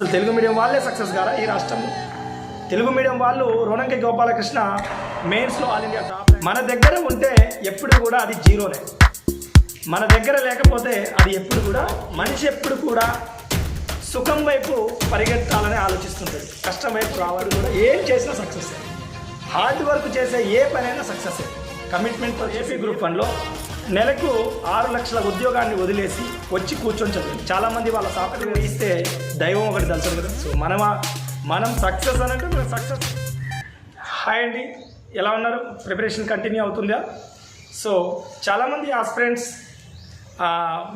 అసలు తెలుగు మీడియం వాళ్ళే సక్సెస్ గారా ఈ రాష్ట్రంలో? తెలుగు మీడియం వాళ్ళు రోణంకి గోపాలకృష్ణ మెయిన్స్లో ఆల్ ఇండియా టాప్ మన దగ్గర ఉంటే ఎప్పుడు కూడా అది జీరోనే. మన దగ్గర లేకపోతే అది ఎప్పుడు కూడా మనిషి ఎప్పుడు కూడా సుఖం వైపు పరిగెత్తాలని ఆలోచిస్తుంటుంది. కష్టం వైపు రావాలి కూడా ఏం చేసినా సక్సెస్ హార్డ్ వర్క్ చేసే ఏ పనైనా సక్సెస్ కమిట్మెంట్ ఏపీ గ్రూప్ వన్లో నెలకు ఆరు లక్షల ఉద్యోగాన్ని వదిలేసి వచ్చి కూర్చొని చదివింది చాలామంది వాళ్ళ సాఫ్ట్వేర్ ఇస్తే దైవం ఒకటి తెలుసు కదా. సో మనం మనం సక్సెస్ అని అంటే సక్సెస్ హాయ్ అండి. ఎలా ఉన్నారు? ప్రిపరేషన్ కంటిన్యూ అవుతుందా? సో చాలామంది ఆస్పిరెంట్స్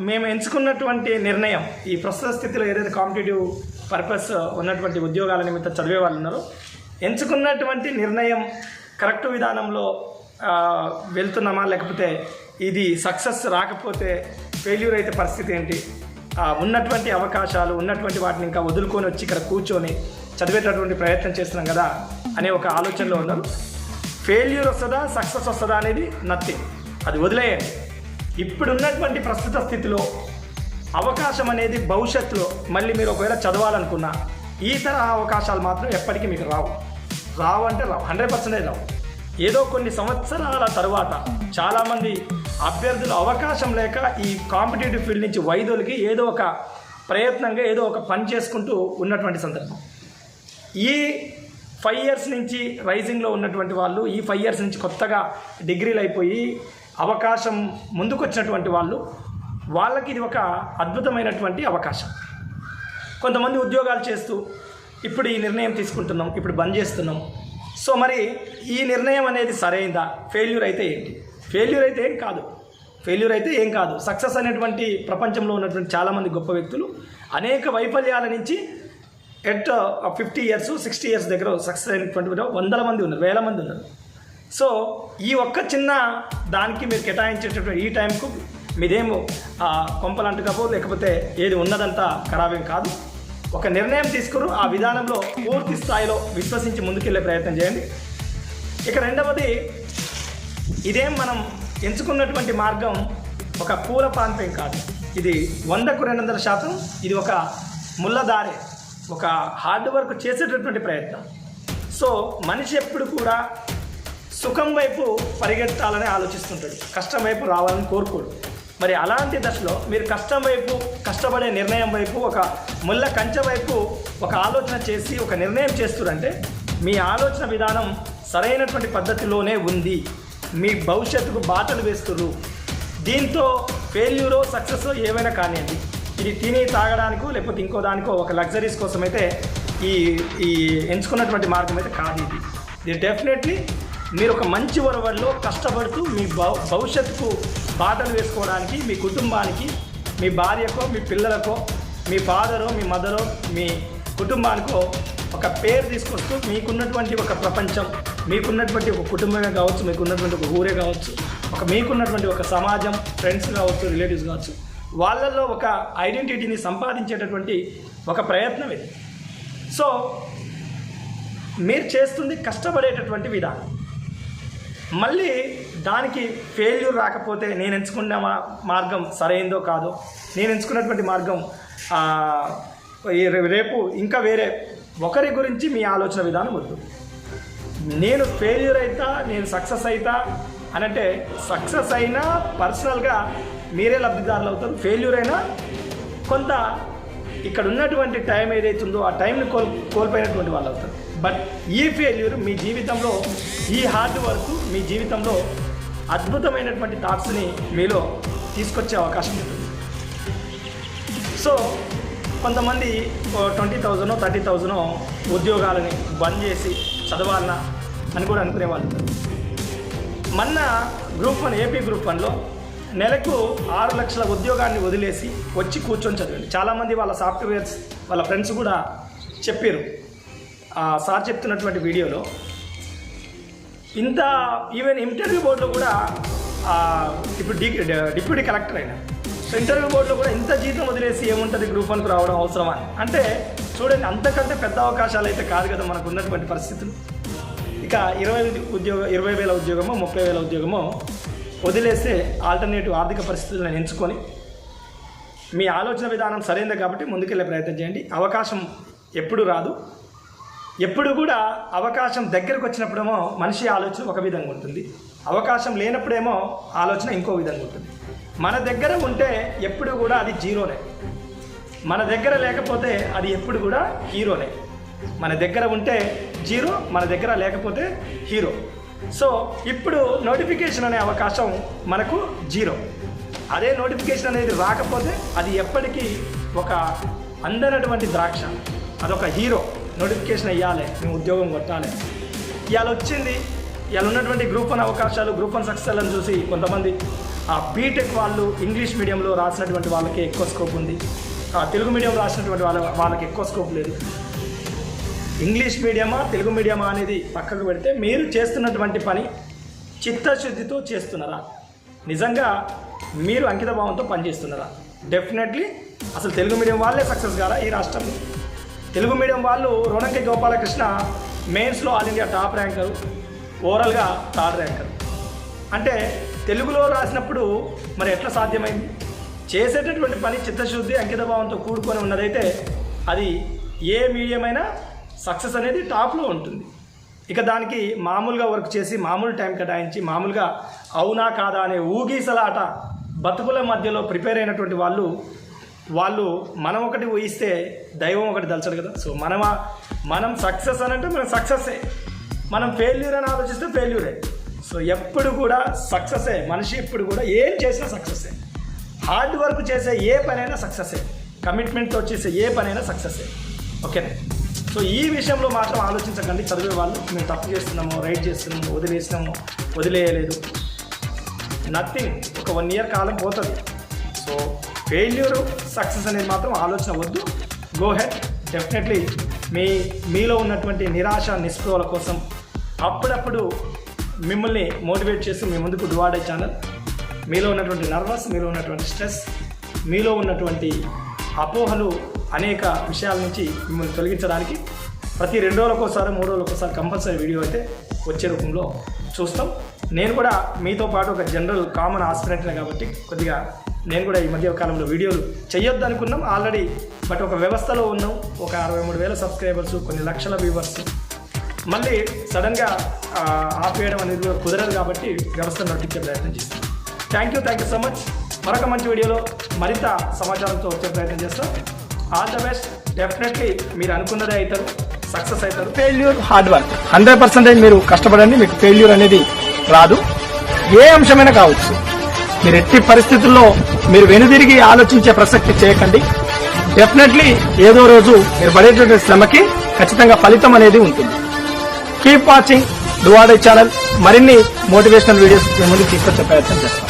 మేము ఎంచుకున్నటువంటి నిర్ణయం ఈ ప్రస్తుత స్థితిలో ఏదైతే కాంపిటేటివ్ పర్పస్ ఉన్నటువంటి ఉద్యోగాల నిమిత్తం చదివే వాళ్ళు ఉన్నారో ఎంచుకున్నటువంటి నిర్ణయం కరెక్ట్ విధానంలో వెళ్తున్నామా? లేకపోతే ఇది సక్సెస్ రాకపోతే ఫెయిల్యూర్ అయితే పరిస్థితి ఏంటి? ఉన్నటువంటి అవకాశాలు ఉన్నటువంటి వాటిని ఇంకా వదులుకొని వచ్చి ఇక్కడ కూర్చొని చదివేటటువంటి ప్రయత్నం చేస్తున్నాం కదా అనే ఒక ఆలోచనలో ఉన్నారు ఫెయిల్యూర్ వస్తుందా సక్సెస్ వస్తుందా అనేది నథింగ్ అది వదిలేయండి. ఇప్పుడున్నటువంటి ప్రస్తుత స్థితిలో అవకాశం అనేది భవిష్యత్తులో మళ్ళీ మీరు ఒకవేళ చదవాలనుకున్నా ఈ తరహా అవకాశాలు మాత్రం ఎప్పటికీ మీకు రావు. రావు అంటే రావు. హండ్రెడ్ పర్సెంటేజ్ రావు. ఏదో కొన్ని సంవత్సరాల తరువాత చాలామంది అభ్యర్థులు అవకాశం లేక ఈ కాంపిటేటివ్ ఫీల్డ్ నుంచి వైదొలికి ఏదో ఒక ప్రయత్నంగా ఏదో ఒక పని చేసుకుంటూ ఉన్నటువంటి సందర్భం. ఈ ఫైవ్ ఇయర్స్ నుంచి రైజింగ్లో ఉన్నటువంటి వాళ్ళు ఈ ఫైవ్ ఇయర్స్ నుంచి కొత్తగా డిగ్రీలు అయిపోయి అవకాశం ముందుకొచ్చినటువంటి వాళ్ళు వాళ్ళకి ఇది ఒక అద్భుతమైనటువంటి అవకాశం. కొంతమంది ఉద్యోగాలు చేస్తూ ఇప్పుడు ఈ నిర్ణయం తీసుకుంటున్నాం ఇప్పుడు బంద్ చేస్తున్నాం సో మరి ఈ నిర్ణయం అనేది సరైందా? ఫెయిల్యూర్ అయితే ఏంటి ఫెయిల్యూర్ అయితే ఏం కాదు. ఫెయిల్యూర్ అయితే ఏం కాదు. సక్సెస్ అనేటువంటి ప్రపంచంలో ఉన్నటువంటి చాలామంది గొప్ప వ్యక్తులు అనేక వైఫల్యాల నుంచి at fifty years sixty years దగ్గర సక్సెస్ అయినటువంటి వందల మంది ఉన్నారు వేల మంది ఉన్నారు. సో ఈ ఒక్క చిన్న దానికి మీరు కేటాయించేటటువంటి ఈ టైంకు మీదేమో కొంపలు అంటుకపో లేకపోతే ఏది ఉన్నదంతా ఖరాబేం కాదు. ఒక నిర్ణయం తీసుకురు ఆ విధానంలో పూర్తి స్థాయిలో విశ్వసించి ముందుకెళ్ళే ప్రయత్నం చేయండి. ఇక రెండవది ఇదేం మనం ఎంచుకున్నటువంటి మార్గం ఒక పూల ప్రాంతం కాదు. ఇది వందకు రెండు వందల శాతం ఇది ఒక ముళ్ళదారే ఒక హార్డ్ వర్క్ చేసేటటువంటి ప్రయత్నం. సో మనిషి ఎప్పుడు కూడా సుఖం వైపు పరిగెత్తాలని ఆలోచిస్తుంటాడు. కష్టం వైపు రావాలని కోరుకోడు. మరి అలాంటి దశలో మీరు కష్టం వైపు కష్టపడే నిర్ణయం వైపు ఒక ముళ్ళ కంచె వైపు ఒక ఆలోచన చేసి ఒక నిర్ణయం చేస్తురంటే మీ ఆలోచన విధానం సరైనటువంటి పద్ధతిలోనే ఉంది. మీ భవిష్యత్తుకు బాటలు వేస్తురు దీంతో ఫెయిల్యూరో సక్సెస్ ఏమైనా కానివ్వండి. ఇది తిని తాగడానికో లేకపోతే ఇంకో దానికో ఒక లగ్జరీస్ కోసం అయితే ఈ ఈ ఎంచుకున్నటువంటి మార్గం అయితే కాదు ఇది. ఇది డెఫినెట్లీ మీరు ఒక మంచి వరవల్లో కష్టపడుతూ మీ భవ భవిష్యత్తుకు బాటలు వేసుకోవడానికి మీ కుటుంబానికి మీ భార్యకో మీ పిల్లలకో మీ ఫాదరో మీ మదరో మీ కుటుంబానికో ఒక పేరు తీసుకొస్తూ మీకున్నటువంటి ఒక ప్రపంచం మీకున్నటువంటి ఒక కుటుంబమే కావచ్చు మీకున్నటువంటి ఒక ఊరే కావచ్చు ఒక మీకున్నటువంటి ఒక సమాజం ఫ్రెండ్స్ కావచ్చు రిలేటివ్స్ కావచ్చు వాళ్ళల్లో ఒక ఐడెంటిటీని సంపాదించేటటువంటి ఒక ప్రయత్నం ఇది. సో మీరు చేస్తుంది కష్టపడేటటువంటి విధానం. మళ్ళీ దానికి ఫెయిల్యూర్ రాకపోతే నేను ఎంచుకున్న మా- మార్గం సరైందో కాదో నేను ఎంచుకున్నటువంటి మార్గం రేపు ఇంకా వేరే ఒకరి గురించి మీ ఆలోచన విధానం వద్దు. నేను ఫెయిల్యూర్ అవుతా నేను సక్సెస్ అవుతా అని అంటే సక్సెస్ అయినా పర్సనల్గా మీరే లబ్ధిదారులు అవుతారు. ఫెయిల్యూర్ అయినా కొంత ఇక్కడ ఉన్నటువంటి టైం ఏదైతుందో ఆ టైంని కోల్ కోల్పోయినటువంటి వాళ్ళు అవుతారు. బట్ ఈ ఫెయిల్యూర్ మీ జీవితంలో ఈ హార్డ్ వర్క్ మీ జీవితంలో అద్భుతమైనటువంటి థాట్స్ని మీలో తీసుకొచ్చే అవకాశం ఉంటుంది. సో కొంతమంది ట్వంటీ థౌజండ్ థర్టీ థౌజండ్ ఉద్యోగాలని బంద్ చేసి చదవాలన్నా అని కూడా అనుకునేవాళ్ళు మొన్న గ్రూప్ వన్ ఏపీ గ్రూప్ వన్లో నెలకు ఆరు లక్షల ఉద్యోగాన్ని వదిలేసి వచ్చి కూర్చొని చదివండి చాలామంది వాళ్ళ సాఫ్ట్వేర్స్ వాళ్ళ ఫ్రెండ్స్ కూడా చెప్పారు. సార్ చెప్తున్నటువంటి వీడియోలో ఇంత ఈవెన్ ఇంటర్వ్యూ బోర్డులో కూడా ఇప్పుడు డి డిప్యూటీ కలెక్టర్ అయినా. సో ఇంటర్వ్యూ బోర్డులో కూడా ఇంత జీతం వదిలేసి ఏముంటుంది గ్రూప్ వన్కు రావడం అవసరమా అంటే చూడండి అంతకంటే పెద్ద అవకాశాలు అయితే కాదు కదా మనకు ఉన్నటువంటి పరిస్థితులు. ఇక ఇరవై ఉద్యోగ ఇరవై వేల ఉద్యోగమో ముప్పై వేల ఉద్యోగమో వదిలేస్తే ఆల్టర్నేటివ్ ఆర్థిక పరిస్థితులను ఎంచుకొని మీ ఆలోచన విధానం సరైనది కాబట్టి ముందుకెళ్ళే ప్రయత్నం చేయండి. అవకాశం ఎప్పుడు రాదు. ఎప్పుడు కూడా అవకాశం దగ్గరకు వచ్చినప్పుడేమో మనిషి ఆలోచన ఒక విధంగా ఉంటుంది. అవకాశం లేనప్పుడేమో ఆలోచన ఇంకో విధంగా ఉంటుంది. మన దగ్గర ఉంటే ఎప్పుడు కూడా అది జీరోనే. మన దగ్గర లేకపోతే అది ఎప్పుడు కూడా హీరోనే. మన దగ్గర ఉంటే జీరో మన దగ్గర లేకపోతే హీరో. సో ఇప్పుడు నోటిఫికేషన్ అనే అవకాశం మనకు జీరో. అదే నోటిఫికేషన్ అనేది రాకపోతే అది ఎప్పటికీ ఒక అందనటువంటి ద్రాక్ష. అదొక హీరో. నోటిఫికేషన్ ఇవ్వాలి మేము ఉద్యోగం కొట్టాలి. ఇవాళ వచ్చింది ఇవాళ ఉన్నటువంటి గ్రూప్ వన్ అవకాశాలు గ్రూప్ వన్ సక్సెస్లను చూసి కొంతమంది ఆ బీటెక్ వాళ్ళు ఇంగ్లీష్ మీడియంలో రాసినటువంటి వాళ్ళకి ఎక్కువ స్కోప్ ఉంది. ఆ తెలుగు మీడియం రాసినటువంటి వాళ్ళ వాళ్ళకి ఎక్కువ స్కోప్ లేదు. ఇంగ్లీష్ మీడియమా తెలుగు మీడియమా అనేది పక్కకు పెడితే మీరు చేస్తున్నటువంటి పని చిత్తశుద్ధితో చేస్తున్నారా? నిజంగా మీరు అంకిత భావంతో పనిచేస్తున్నారా? డెఫినెట్లీ అసలు తెలుగు మీడియం వాళ్ళే సక్సెస్ కారా ఈ రాష్ట్రంలో? తెలుగు మీడియం వాళ్ళు రోణంకి గోపాలకృష్ణ మెయిన్స్లో ఆల్ ఇండియా టాప్ ర్యాంకర్ ఓవరాల్గా థర్డ్ ర్యాంకర్. అంటే తెలుగులో రాసినప్పుడు మరి ఎట్లా సాధ్యమైంది? చేసేటటువంటి పని చిత్తశుద్ధి అంకితభావంతో కూడుకొని ఉన్నదైతే అది ఏ మీడియం అయినా సక్సెస్ అనేది టాప్లో ఉంటుంది. ఇక దానికి మామూలుగా వర్క్ చేసి మామూలు టైం కేటాయించి మామూలుగా అవునా కాదా అనే ఊగీసలాట బతుకుల మధ్యలో ప్రిపేర్ అయినటువంటి వాళ్ళు వాళ్ళు మనం ఒకటి ఊహిస్తే దైవం ఒకటి దలచడు కదా. సో మనం మనం సక్సెస్ అని అంటే మనం సక్సెస్సే మనం ఫెయిల్యూర్ అని ఆలోచిస్తే ఫెయిల్యూరే సో ఎప్పుడు కూడా సక్సెస్సే మనిషి ఎప్పుడు కూడా ఏం చేసినా సక్సెస్సే హార్డ్ వర్క్ చేసే ఏ పనైనా సక్సెస్సే కమిట్మెంట్తో చేసే ఏ పనైనా సక్సెసే ఓకేనా సో ఈ విషయంలో మాత్రం ఆలోచించకండి. చదివే వాళ్ళు మేము తప్పు చేస్తున్నాము రైట్ చేస్తున్నాము వదిలేసినాము వదిలేయలేదు. నథింగ్ ఒక వన్ ఇయర్ కాలం పోతుంది. సో ఫెయిల్యూర్ సక్సెస్ అనేది మాత్రం ఆలోచన వద్దు. గో హెడ్ డెఫినెట్లీ మీ మీలో ఉన్నటువంటి నిరాశ నిస్పృహల కోసం అప్పుడప్పుడు మిమ్మల్ని మోటివేట్ చేస్తూ మీ ముందుకు డువాడే ఛానల్ మీలో ఉన్నటువంటి నర్వస్ మీలో ఉన్నటువంటి స్ట్రెస్ మీలో ఉన్నటువంటి అపోహలు అనేక విషయాల నుంచి మిమ్మల్ని తొలగించడానికి ప్రతి రెండు రోజులకోసారి మూడు రోజులకోసారి కంపల్సరీ వీడియో అయితే వచ్చే రూపంలో చూస్తాం. నేను కూడా మీతో పాటు ఒక జనరల్ కామన్ ఆస్పిరెంట్నే కాబట్టి కొద్దిగా నేను కూడా ఈ మధ్య కాలంలో వీడియోలు చేయొద్దు అనుకున్నాం ఆల్రెడీ బట్ ఒక వ్యవస్థలో ఉన్నాం. ఒక అరవై మూడు వేల సబ్స్క్రైబర్స్ కొన్ని లక్షల వ్యూవర్స్. మళ్ళీ సడన్గా ఆపేయడం అనేది కూడా కుదరదు కాబట్టి వ్యవస్థ నడిపించే ప్రయత్నం చేస్తాం. Thank you thank you so much మరొక మంచి వీడియోలో మరింత సమాచారంతో వచ్చే ప్రయత్నం చేస్తాం. ఆల్ ద బెస్ట్ డెఫినెట్లీ మీరు అనుకున్నదే అవుతారు సక్సెస్ అవుతారు. Failure hard work hundred percentage మీరు కష్టపడండి మీకు ఫెయిల్యూర్ అనేది రాదు. ఏ అంశమైనా కావచ్చు. మీరు ఎట్టి పరిస్థితుల్లో మీరు వెనుదిరిగి ఆలోచించే ప్రసక్తి చేయకండి. డెఫినెట్లీ ఏదో రోజు మీరు పడేటువంటి శ్రమకి ఖచ్చితంగా ఫలితం అనేది ఉంటుంది. కీప్ వాచింగ్ డువాడే ఛానల్ మరిన్ని మోటివేషనల్ వీడియోస్ మీ తీసుకొచ్చే ప్రయత్నం చేస్తాం.